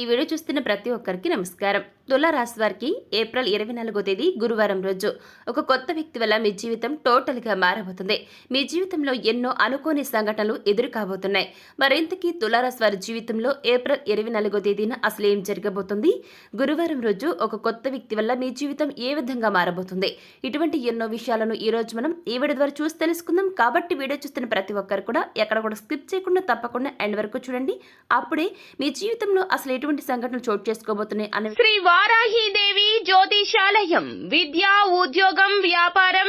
ఈ వీడియో చూస్తున్న ప్రతి ఒక్కరికి నమస్కారం. తుల రాశి వారికి ఏప్రిల్ ఇరవై నాలుగో తేదీ గురువారం రోజు. ఒక కొత్త వ్యక్తి వల్ల మీ జీవితం టోటల్గా మారబోతుంది. మీ జీవితంలో ఎన్నో అనుకోని సంఘటనలు ఎదురు కాబోతున్నాయి. మరింతకీ తులారాశి వారి జీవితంలో ఏప్రిల్ ఇరవై నాలుగో తేదీన అసలు ఏం జరగబోతుంది? గురువారం రోజు ఒక కొత్త వ్యక్తి వల్ల మీ జీవితం ఏ విధంగా మారబోతుంది? ఇటువంటి ఎన్నో విషయాలను ఈ రోజు మనం ఈ వీడియో ద్వారా చూసి తెలుసుకుందాం. కాబట్టి వీడియో చూస్తున్న ప్రతి ఒక్కరు కూడా ఎక్కడ కూడా స్కిప్ చేయకుండా తప్పకుండా ఎండ్ వరకు చూడండి. అప్పుడే మీ జీవితంలో అసలు ఎటువంటి సంఘటనలు చోటు చేసుకోబోతున్నాయి అనే శ్రీ వారాహిదేవి జ్యోతిషాలయం విద్య ఉద్యోగం వ్యాపారం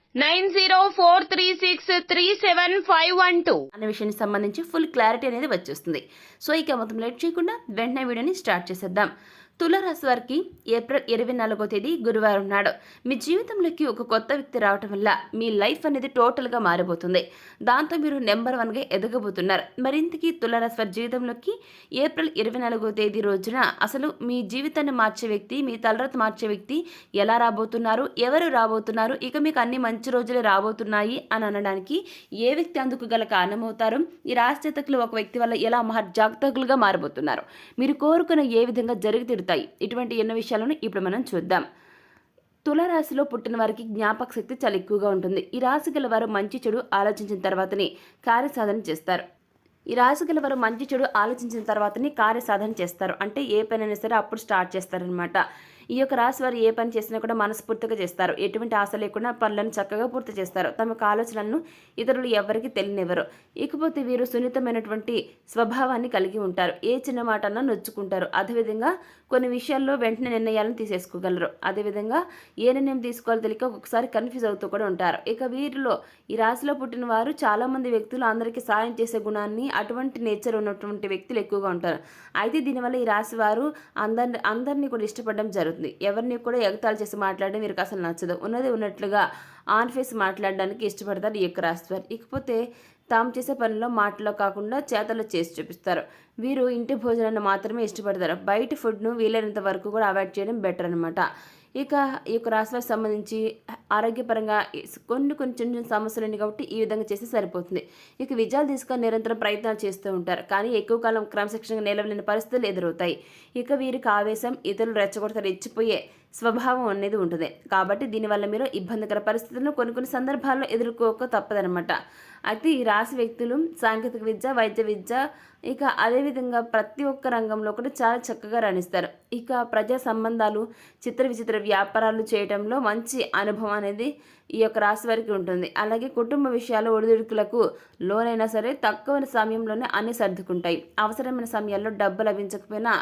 nine zero four three six three seven five one two. అనే విషయానికి సంబంధించి ఫుల్ క్లారిటీ అనేది వచ్చేస్తుంది. సో ఇక మొత్తం లేట్ చేయకుండా వెంటనే వీడియోని స్టార్ట్ చేసేద్దాం. తులారాశి వారికి ఏప్రిల్ ఇరవై నాలుగో తేదీ గురువారం నాడు మీ జీవితంలోకి ఒక కొత్త వ్యక్తి రావటం వల్ల మీ లైఫ్ అనేది టోటల్గా మారిపోతుంది. దాంతో మీరు నెంబర్ వన్గా ఎదగబోతున్నారు. మరింతకి తులారాశి వారి జీవితంలోకి ఏప్రిల్ ఇరవై నాలుగో తేదీ రోజున అసలు మీ జీవితాన్ని మార్చే వ్యక్తి మీ తలరాత మార్చే వ్యక్తి ఎలా రాబోతున్నారు ఎవరు రాబోతున్నారు ఇక మీకు అన్ని మంచి రోజులు రాబోతున్నాయి అని అనడానికి ఏ వ్యక్తి అందుకు గల కారణమవుతారు? ఈ రాశితకులు ఒక వ్యక్తి వల్ల ఎలా మహా జాగ్రత్తలుగా మారిపోతున్నారు మీరు కోరుకున్న ఏ విధంగా జరిగి తిడతాయి ఇటువంటి ఎన్నో విషయాలను ఇప్పుడు మనం చూద్దాం. తులారాశిలో పుట్టిన వారికి జ్ఞాపక శక్తి చాలా ఎక్కువగా ఉంటుంది. ఈ రాశి గల వారు మంచి చెడు ఆలోచించిన తర్వాతనే కార్యసాధన చేస్తారు. ఈ రాశి గల వారు మంచి చెడు ఆలోచించిన తర్వాతనే కార్యసాధన చేస్తారు. అంటే ఏ పనైనా సరే అప్పుడు స్టార్ట్ చేస్తారనమాట ఈ యొక్క రాశి వారు ఏ పని చేసినా కూడా మనస్ఫూర్తిగా చేస్తారు. ఎటువంటి ఆశ లేకుండా పనులను చక్కగా పూర్తి చేస్తారు. తమ యొక్క ఆలోచనలను ఇతరులు ఎవరికి తెలియనివ్వరు. ఇకపోతే వీరు సున్నితమైనటువంటి స్వభావాన్ని కలిగి ఉంటారు. ఏ చిన్న మాట అన్నా నొచ్చుకుంటారు. అదేవిధంగా కొన్ని విషయాల్లో వెంటనే నిర్ణయాలను తీసేసుకోగలరు. అదేవిధంగా ఏ నిర్ణయం తీసుకోవాలో తెలియక ఒక్కొక్కసారి కన్ఫ్యూజ్ అవుతూ కూడా ఉంటారు. ఇక వీరిలో ఈ రాశిలో పుట్టిన వారు చాలామంది వ్యక్తులు అందరికీ సాయం చేసే గుణాన్ని అటువంటి నేచర్ ఉన్నటువంటి వ్యక్తులు ఎక్కువగా ఉంటారు. అయితే దీనివల్ల ఈ రాశి వారు అందరిని అందరినీ కూడా ఇష్టపడడం జరుగుతుంది. ఎవరిని కూడా ఎగతాళి చేసి మాట్లాడడం వీరికి అసలు నచ్చదు. ఉన్నది ఉన్నట్లుగా ఆన్ ఫేస్ మాట్లాడడానికి ఇష్టపడతారు ఈ యొక్క రాశి ఇకపోతే తాము చేసే పనిలో మాటలో కాకుండా చేతలు చేసి చూపిస్తారు. వీరు ఇంటి భోజనాన్ని మాత్రమే ఇష్టపడతారు. బయట ఫుడ్ను వీలైనంత వరకు కూడా అవాయిడ్ చేయడం బెటర్ అనమాట ఇక ఈ యొక్క రాశికి సంబంధించి ఆరోగ్యపరంగా కొన్ని కొన్ని చిన్న చిన్న సమస్యలు ఉన్నాయి కాబట్టి ఈ విధంగా చేస్తే సరిపోతుంది. ఇక విజయాలు తీసుకొని నిరంతరం ప్రయత్నాలు చేస్తూ ఉంటారు. కానీ ఎక్కువ కాలం క్రమశిక్షణగా నిలవలేని పరిస్థితులు ఎదురవుతాయి. ఇక వీరికి ఆవేశం ఇతరులు రెచ్చగొడతారు రెచ్చిపోయే స్వభావం అనేది ఉంటుంది. కాబట్టి దీనివల్ల మీరు ఇబ్బందికర పరిస్థితులను కొన్ని కొన్ని సందర్భాల్లో ఎదుర్కోక తప్పదనమాట అయితే ఈ రాశి వ్యక్తులు సాంకేతిక విద్య వైద్య విద్య ఇక అదేవిధంగా ప్రతి ఒక్క రంగంలో కూడా చాలా చక్కగా రాణిస్తారు. ఇక ప్రజా సంబంధాలు చిత్ర విచిత్ర వ్యాపారాలు చేయడంలో మంచి అనుభవం అనేది ఈ యొక్క రాశి వారికి ఉంటుంది. అలాగే కుటుంబ విషయాలు ఒడిదుడుకులకు లోనైనా సరే తక్కువ సమయంలోనే అన్ని సర్దుకుంటాయి. అవసరమైన సమయాల్లో డబ్బు లభించకపోయినా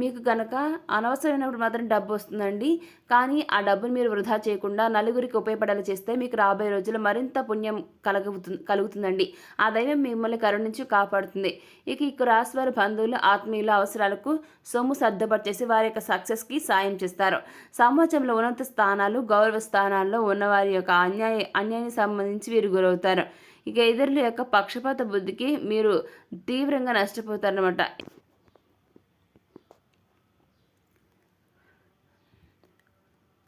మీకు కనుక అనవసరమైనప్పుడు మాత్రం డబ్బు వస్తుందండి. కానీ ఆ డబ్బును మీరు వృధా చేయకుండా నలుగురికి ఉపయోగపడేలా చేస్తే మీకు రాబోయే రోజుల్లో మరింత పుణ్యం కలుగుతుంది కలుగుతుందండి. ఆ దైవం మిమ్మల్ని కరుణించి కాపాడుతుంది. ఇక ఇక రాశి వారి బంధువులు ఆత్మీయుల అవసరాలకు సొమ్ము సర్దుబాటు చేసి వారి యొక్క సక్సెస్కి సాయం చేస్తారు. సమాజంలో ఉన్నత స్థానాలు గౌరవ స్థానాల్లో ఉన్నవారి యొక్క అన్యాయ అన్యాయానికి సంబంధించి వీరు గురవుతారు. ఇక ఇతరుల యొక్క పక్షపాత బుద్ధికి మీరు తీవ్రంగా నష్టపోతారనమాట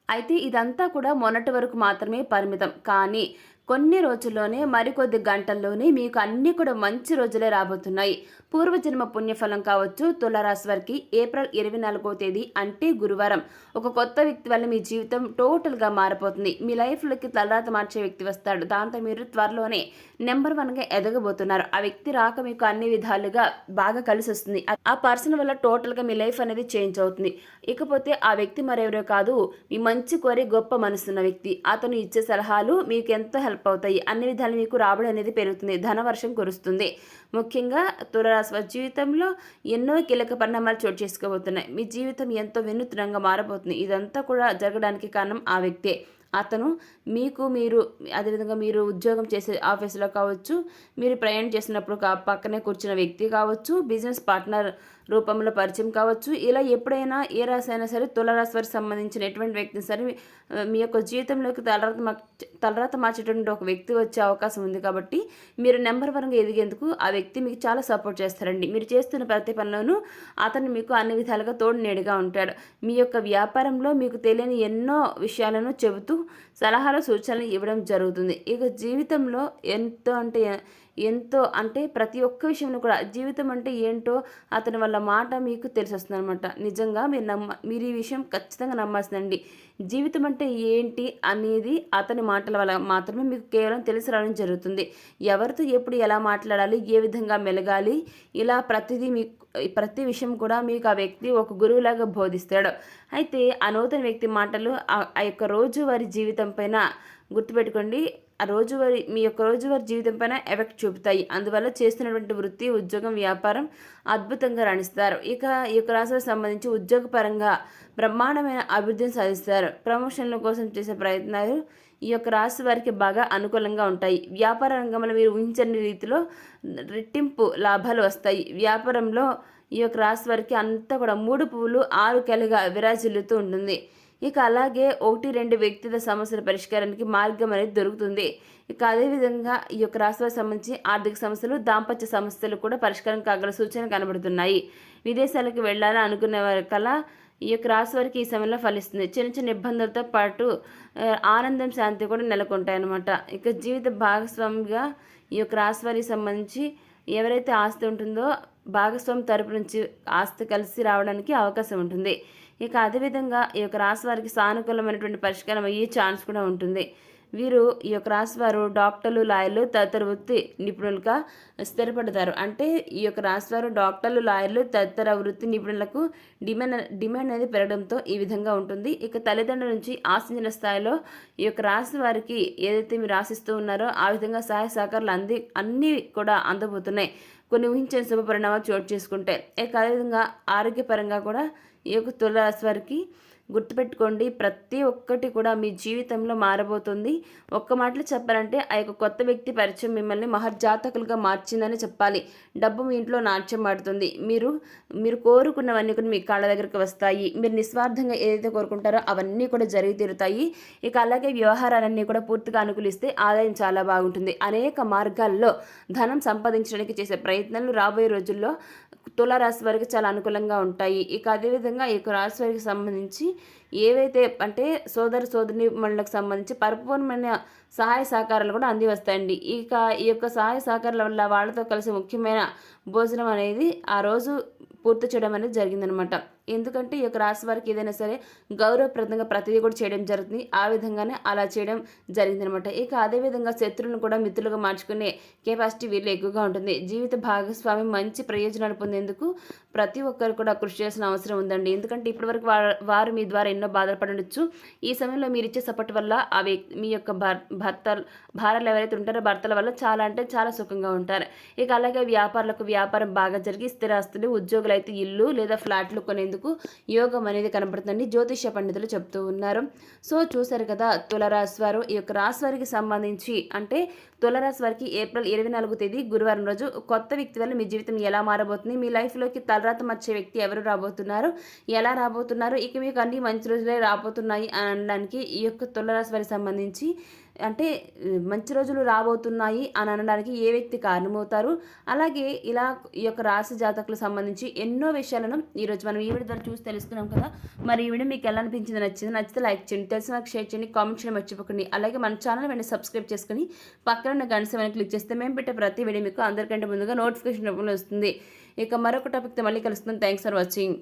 అయితే ఇదంతా కూడా మొన్నటి వరకు మాత్రమే పరిమితం. కానీ కొన్ని రోజుల్లోనే మరికొద్ది గంటల్లోనే మీకు అన్నీ కూడా మంచి రోజులే రాబోతున్నాయి. పూర్వజన్మ పుణ్యఫలం కావచ్చు తులారాశి వారికి ఏప్రిల్ ఇరవై నాలుగో తేదీ అంటే గురువారం. ఒక కొత్త వ్యక్తి వల్ల మీ జీవితం టోటల్గా మారిపోతుంది. మీ లైఫ్లోకి తలరాత మార్చే వ్యక్తి వస్తాడు. దాంతో మీరు త్వరలోనే నెంబర్ వన్గా ఎదగబోతున్నారు. ఆ వ్యక్తి రాక మీకు అన్ని విధాలుగా బాగా కలిసి వస్తుంది. ఆ పర్సన్ వల్ల టోటల్గా మీ లైఫ్ అనేది చేంజ్ అవుతుంది. ఇకపోతే ఆ వ్యక్తి మరెవరో కాదు మీ మంచి కోరి గొప్ప మనసున్న వ్యక్తి. అతను ఇచ్చే సలహాలు మీకు ఎంతో హెల్ప్ అవుతాయి అన్ని విధాలు మీకు రాబడి అనేది పెరుగుతుంది. ధనవర్షం కురుస్తుంది. ముఖ్యంగా తులరాశి వారి జీవితంలో ఎన్నో కీలక పరిణామాలు చోటు చేసుకోబోతున్నాయి. మీ జీవితం ఎంతో వినూత్నంగా మారబోతుంది. ఇదంతా కూడా జరగడానికి కారణం ఆ వ్యక్తే. అతను మీకు మీరు అదేవిధంగా మీరు ఉద్యోగం చేసే ఆఫీసులో కావచ్చు మీరు ప్రయాణం చేసినప్పుడు పక్కనే కూర్చున్న వ్యక్తి కావచ్చు బిజినెస్ పార్ట్నర్ రూపంలో పరిచయం కావచ్చు ఇలా ఎప్పుడైనా ఏ రాశి అయినా సరే తులరాశి వారికి సంబంధించిన ఎటువంటి వ్యక్తిని సరే మీ- యొక్క జీవితంలోకి తలరాత తలరాత మార్చేటువంటి ఒక వ్యక్తి వచ్చే అవకాశం ఉంది కాబట్టి మీరు నెంబర్ వన్గా ఎదిగేందుకు ఆ వ్యక్తి మీకు చాలా సపోర్ట్ చేస్తారండి. మీరు చేస్తున్న ప్రతి పనిలోనూ అతను మీకు అన్ని విధాలుగా తోడు నేడుగా ఉంటాడు. మీ యొక్క వ్యాపారంలో మీకు తెలియని ఎన్నో విషయాలను చెబుతూ సలహాలు సూచనలు ఇవ్వడం జరుగుతుంది. ఇక జీవితంలో ఎంతో అంటే ఎంతో అంటే ప్రతి ఒక్క విషయంలో కూడా జీవితం అంటే ఏంటో అతని వల్ల మాట మీకు తెలిసొస్తుంది అనమాట నిజంగా మీరు నమ్మ మీరు ఈ విషయం ఖచ్చితంగా నమ్మాల్సిందండి జీవితం అంటే ఏంటి అనేది అతని మాటల వల్ల మాత్రమే మీకు కేవలం తెలిసి రావడం జరుగుతుంది. ఎవరితో ఎప్పుడు ఎలా మాట్లాడాలి ఏ విధంగా మెలగాలి ఇలా ప్రతిదీ మీకు ప్రతి విషయం కూడా మీకు ఆ వ్యక్తి ఒక గురువులాగా బోధిస్తాడు. అయితే ఆ నూతన వ్యక్తి మాటలు ఆ- యొక్క రోజువారి జీవితం పైన గుర్తుపెట్టుకోండి ఆ రోజువారి మీ యొక్క రోజువారి జీవితం పైన ఎఫెక్ట్ చూపుతాయి. అందువల్ల చేస్తున్నటువంటి వృత్తి ఉద్యోగం వ్యాపారం అద్భుతంగా రాణిస్తారు. ఇక ఈ యొక్క రాశులకు సంబంధించి ఉద్యోగపరంగా బ్రహ్మాండమైన అభివృద్ధిని సాధిస్తారు. ప్రమోషన్ల కోసం చేసే ప్రయత్నాలు ఈ యొక్క రాశి వారికి బాగా అనుకూలంగా ఉంటాయి. వ్యాపార రంగంలో మీరు ఊహించని రీతిలో రెట్టింపు లాభాలు వస్తాయి. వ్యాపారంలో ఈ యొక్క రాశి వారికి అంతా కూడా మూడు పువ్వులు ఆరు కెలగా విరాజిల్లుతూ ఉంటుంది. ఇక అలాగే ఒకటి రెండు వ్యక్తిగత సమస్యల పరిష్కారానికి మార్గం అనేది దొరుకుతుంది. ఇక అదేవిధంగా ఈ యొక్క రాశి సంబంధించి ఆర్థిక సమస్యలు దాంపత్య సమస్యలు కూడా పరిష్కారం కాగల సూచనలు కనబడుతున్నాయి. విదేశాలకు వెళ్ళాలని అనుకునే వారి కల్లా ఈ యొక్క రాశి వారికి ఈ సమయంలో ఫలిస్తుంది. చిన్న చిన్న ఇబ్బందులతో పాటు ఆనందం శాంతి కూడా నెలకొంటాయి అన్నమాట ఇక జీవిత భాగస్వామిగా ఈ యొక్క రాశి వారికి సంబంధించి ఎవరైతే ఆస్తి ఉంటుందో భాగస్వామి తరపు నుంచి ఆస్తి కలిసి రావడానికి అవకాశం ఉంటుంది. ఇక అదేవిధంగా ఈ యొక్క రాశి వారికి సానుకూలమైనటువంటి పరిష్కారం అయ్యే ఛాన్స్ కూడా ఉంటుంది. వీరు ఈ యొక్క రాశి వారు డాక్టర్లు లాయర్లు తదితర వృత్తి నిపుణులుగా స్థిరపడతారు. అంటే ఈ యొక్క రాశి వారు డాక్టర్లు లాయర్లు తదితర వృత్తి నిపుణులకు డిమాండ్ డిమాండ్ అనేది పెరగడంతో ఈ విధంగా ఉంటుంది. ఇక తల్లిదండ్రుల నుంచి ఆశించిన స్థాయిలో ఈ యొక్క రాశి వారికి ఏదైతే మీరు ఆశిస్తూ ఉన్నారో ఆ విధంగా సహాయ సహకారాలు అంది అన్నీ కూడా అందబోతున్నాయి. కొన్ని ఊహించని శుభ పరిణామాలు చోటు చేసుకుంటాయి. ఇక అదేవిధంగా ఆరోగ్యపరంగా కూడా ఈ యొక్క తులరాశి వారికి గుర్తుపెట్టుకోండి ప్రతి ఒక్కటి కూడా మీ జీవితంలో మారబోతుంది. ఒక్క మాటలు చెప్పాలంటే ఆ యొక్క కొత్త వ్యక్తి పరిచయం మిమ్మల్ని మహర్జాతకులుగా మార్చిందని చెప్పాలి. డబ్బు మీ ఇంట్లో నాట్యం ఆడుతుంది మీరు మీరు కోరుకున్నవన్నీ కూడా మీ కాళ్ళ దగ్గరికి వస్తాయి. మీరు నిస్వార్థంగా ఏదైతే కోరుకుంటారో అవన్నీ కూడా జరిగి తీరుతాయి. ఇక అలాగే వ్యవహారాలన్నీ కూడా పూర్తిగా అనుకూలిస్తే ఆదాయం చాలా బాగుంటుంది. అనేక మార్గాల్లో ధనం సంపాదించడానికి చేసే ప్రయత్నాలు రాబోయే రోజుల్లో తులారాశి వారికి చాలా అనుకూలంగా ఉంటాయి. ఇక అదేవిధంగా ఈ యొక్క రాశి వారికి సంబంధించి ఏవైతే అంటే సోదర సోదరి మండలకు సంబంధించి పరిపూర్ణమైన సహాయ సహకారాలు కూడా అంది వస్తాయండి ఇక ఈ యొక్క సహాయ సహకారాల వల్ల వాళ్ళతో కలిసి ముఖ్యమైన భోజనం అనేది ఆ రోజు పూర్తి చేయడం అనేది జరిగిందనమాట. ఎందుకంటే ఈ యొక్క రాశి వారికి ఏదైనా సరే గౌరవప్రదంగా ప్రతిదీ కూడా చేయడం జరుగుతుంది. ఆ విధంగానే అలా చేయడం జరిగిందనమాట. ఇక అదేవిధంగా శత్రువులను కూడా మిత్రులుగా మార్చుకునే కెపాసిటీ వీళ్ళు ఎక్కువగా ఉంటుంది. జీవిత భాగస్వామి మంచి ప్రయోజనాలు పొందేందుకు ప్రతి ఒక్కరు కూడా కృషి చేయాల్సిన అవసరం ఉందండి. ఎందుకంటే ఇప్పటివరకు వారు వారు మీ ద్వారా ఎన్నో బాధపడవచ్చు ఈ సమయంలో మీరు ఇచ్చే సపోర్ట్ వల్ల ఆ వ్యక్తి మీ యొక్క భర్త భార్యలు ఎవరైతే ఉంటారో భర్తల వల్ల చాలా అంటే చాలా సుఖంగా ఉంటారు. ఇక అలాగే వ్యాపారులకు వ్యాపారం బాగా జరిగి స్థిరాస్తులు ఉద్యోగులు అయితే ఇల్లు లేదా ఫ్లాట్లు చేసేందుకు యోగం అనేది కనబడుతుంది జ్యోతిష్య పండితులు చెప్తూ ఉన్నారు. సో చూశారు కదా తులరాశి వారు. ఈ యొక్క రాశి వారికి సంబంధించి అంటే తులరాశి వారికి ఏప్రిల్ ఇరవై నాలుగు తేదీ గురువారం రోజు కొత్త వ్యక్తి వల్ల మీ జీవితం ఎలా మారబోతుంది? మీ లైఫ్లోకి తలరాత మర్చే వ్యక్తి ఎవరు రాబోతున్నారు? ఎలా రాబోతున్నారు? ఇక మీకు అన్ని మంచి రోజులే రాబోతున్నాయి అనడానికి ఈ యొక్క తులరాశి వారికి సంబంధించి అంటే మంచి రోజులు రాబోతున్నాయి అని అనడానికి ఏ వ్యక్తి కారణమవుతారు? అలాగే ఇలా ఈ యొక్క రాశి జాతకులకు సంబంధించి ఎన్నో విషయాలను ఈరోజు మనం ఈ వీడియో ద్వారా చూసి తెలుసుకున్నాం కదా. మరి ఈ వీడియో మీకు ఎలా అనిపించింది నచ్చింది? నచ్చితే లైక్ చేయండి తెలిసిన నాకు షేర్ చేయండి కామెంట్ చేయడం మర్చిపోకండి. అలాగే మన ఛానల్ వెంటనే సబ్స్క్రైబ్ చేసుకుని పక్కన గంట క్లిక్ చేస్తే మేము పెట్టే ప్రతి వీడియో మీకు అందరికంటే ముందుగా నోటిఫికేషన్ రూపంలో వస్తుంది. ఇక మరొక టాపిక్తో మళ్ళీ కలుస్తుంది థ్యాంక్స్ ఫర్ వాచింగ్.